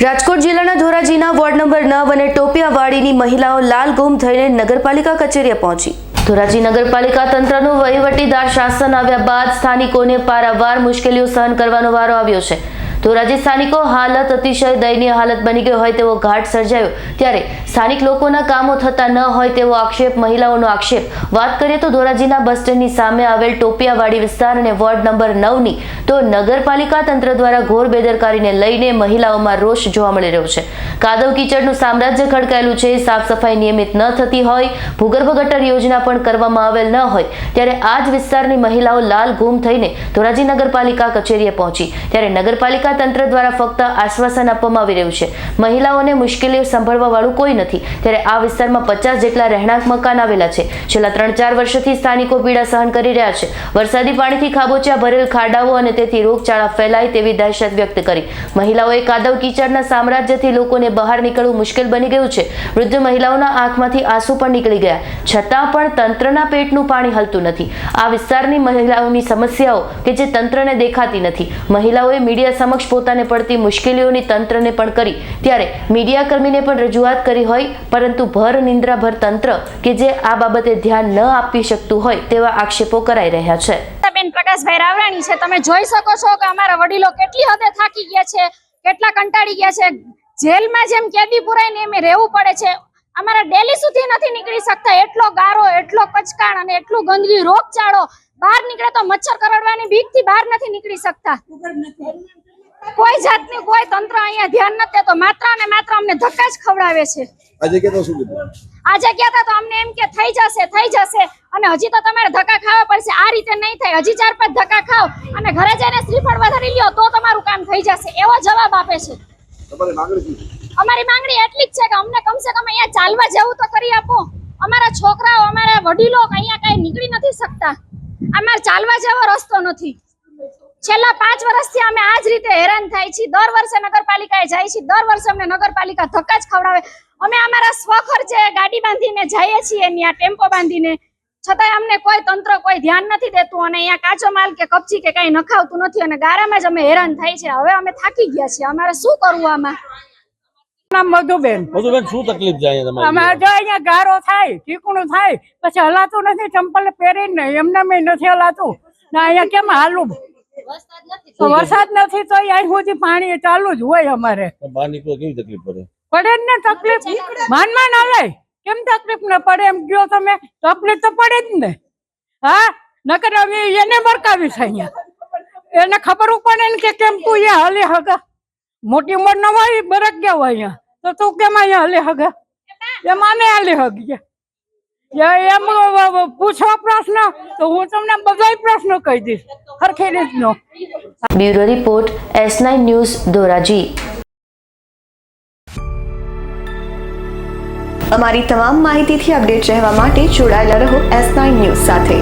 રાજકોટ જિલ્લાના ધોરાજીના ward number નવ અને ટોપિયાવાડીની મહિલાઓ લાલ ગુમ થઈને નગરપાલિકા કચેરીએ પહોંચી. ધોરાજી નગરપાલિકા તંત્રનું વહીવટીદાર શાસન આવ્યા બાદ સ્થાનિકોને પારાવાર મુશ્કેલીઓ સહન કરવાનો વારો આવ્યો છે. ધોરાજી સ્થાનિકો હાલત અતિશય દયનીય હાલત બની ગઈ હોય તેવો ઘાટ સર્જાયો. ત્યારે સ્થાનિક લોકોના કામો થતા ન હોય તેવો આક્ષેપ, મહિલાઓનો આક્ષેપ. વાત કરીએ તો ધોરાજીના બસ સ્ટેન્ડની સામે આવેલ ટોપિયાવાડી વિસ્તાર અને વોર્ડ નંબર નવની, તો નગરપાલિકા તંત્ર દ્વારા ઘોર બેદરકારીને લઈને મહિલાઓમાં રોષ જોવા મળી રહ્યો છે. કાદવ કીચડનું સામ્રાજ્ય ખડકાયેલું છે સાફ સફાઈ નિયમિત ન થતી હોય, ભૂગર્ભ ગટર યોજના પણ કરવામાં આવેલ ન હોય. ત્યારે આ જ વિસ્તારની મહિલાઓ લાલ ગુમ થઈને ધોરાજી નગરપાલિકા કચેરીએ પહોંચી. ત્યારે નગરપાલિકા તંત્ર દ્વારા ફક્ત આશ્વાસન આપવામાં આવી રહ્યું છે. મહિલાઓને મુશ્કેલીઓ સંભાળવા વાળું કોઈ નથી. ત્યારે આ વિસ્તારમાં પચાસ જેટલા રહેણાંક મકાન આવેલા છે. છેલ્લા ત્રણ ચાર વર્ષથી સ્થાનિકો પીડા સહન કરી રહ્યા છે. વરસાદી પાણીથી ખાબોચ્યા ભરેલ ખાડાઓ અને તેથી રોગચાળા ફેલાય તેવી દહેશત વ્યક્ત કરી. મહિલાઓએ કાદવ કીચડના સામ્રાજ્યથી લોકોને બહાર નીકળવું મુશ્કેલ બની ગયું છે. વૃદ્ધ મહિલાઓના આંખમાંથી આંસુ પણ નીકળી ગયા. છતાં પણ તંત્રના પેટનું પાણી હલતું નથી. આ વિસ્તારની મહિલાઓની સમસ્યાઓ કે જે તંત્રને દેખાતી નથી. મહિલાઓએ મીડિયા સમક્ષ પોતાને પડતી મુશ્કેલીઓની તંત્રને પણ કરી. ત્યારે મીડિયા કર્મીને પણ રજૂઆત કરી હોય, પરંતુ ભર નિંદ્રાભર તંત્ર કે જે આ બાબતે ધ્યાન ન આપી શકતું હોય તેવા આક્ષેપો કરાઈ રહ્યા છે. બેન પ્રકાશભાઈ રાવરાણી છે, તમે જોઈ શકો છો કે અમારા વડીલો કેટલી હદે થાકી ગયા છે, કેટલા કંટાળી ગયા છે. જેલમાં જેમ કેદી પુરાઈને એમ રહેવું પડે છે. અમારા ડેલી સુધી નથી નીકળી શકતા. એટલો ગારો, એટલો કચકાણ અને એટલું ગંદકી રોગચાળો. બહાર નીકળે તો મચ્છર કરડવાની બીકથી બહાર નથી નીકળી શકતા. કોઈ જાતની કોઈ તંત્ર અહીંયા ધ્યાન નથી દેતો. માત્ર અને માત્ર અમને ધક્કા જ ખવડાવે છે. આજે કેતો શું કીધું? આજે કેતા તો અમને એમ કે થઈ જશે થઈ જશે. અને હજી તો તમારે ધક્કા ખાવા પડશે. આ રીતે નહીં થાય. હજી ચાર પાંચ ધક્કા ખાઓ અને ઘરે જઈને શ્રીફળ વધારી લ્યો તો તમારું કામ થઈ જશે. એવો જવાબ આપે છે. તમારી માંગણી શું અમારી માંગણી એટલી જ છે કે અમને કમસે કમ અહીંયા ચાલવા જેવું તો કરી આપો. અમારા છોકરાઓ અમારા વડીલો અહીંયા કઈ નીકળી નથી શકતા. અમારે ચાલવા જેવો રસ્તો નથી. છેલ્લા પાંચ વર્ષથી અમે આ જ રીતે હેરાન થાય છીએ. દર વર્ષે નગરપાલિકાએ જાય છે દર વર્ષે અમને નગરપાલિકા ધક્કા જ ખવડાવે. અમે અમારા સ્વખર્ચે ગાડી બાંધીને જઈએ છીએ ત્યાં ટેમ્પો બાંધીને છતાંય અમને કોઈ તંત્ર કોઈ ધ્યાન નથી દેતું અને અહીંયા કાચો માલ કે કપચી કે કઈ નખાવતું નથી અને ગારામાં જ અમે હેરાન થાય છે. હવે અમે થાકી ગયા છીએ. અમારે શું કરવું આમાં? નામ મધુબેન. મધુબેન શું તકલીફ છે અહીંયા અમારે જો અહીંયા ગારો થાય ચીકણું થાય પછી હલાતું નથી ચંપલ પહેરીને. એમને મેં નથી હલાતું. ને અહીંયા કેમ હાલું? વરસાદ નથી તો અહીં સુધી પાણી ચાલુ જ હોય અમારે. બહાર નીકળો કેવી તકલીફ પડે? પડે જ ને તકલીફ. માનમાં ના હાલે કેમ તકલીફ ના પડે? એમ કયો તમે તકલીફ તો પડે જ ને. હા? નકર અમે એને બરકાવી છે અહીંયા. એને ખબર પડે ને કે કેમ તું અહીંયા હલે હગા. મોટી ઉંમર ન હોય બરક ગયા હોય અહીંયા. તો તું કેમ અહીંયા હલે હગા? એમ અમે હલે હગી એમ પૂછો પ્રશ્ન તો હું તમને બધા પ્રશ્નો કહી દઈશ. હરખી રીતનો. Bureau report S nine news Dhoraji. અમારી તમામ માહિતીથી અપડેટ રહેવા માટે જોડાયેલા રહો એસ નાઇન ન્યૂઝ સાથે.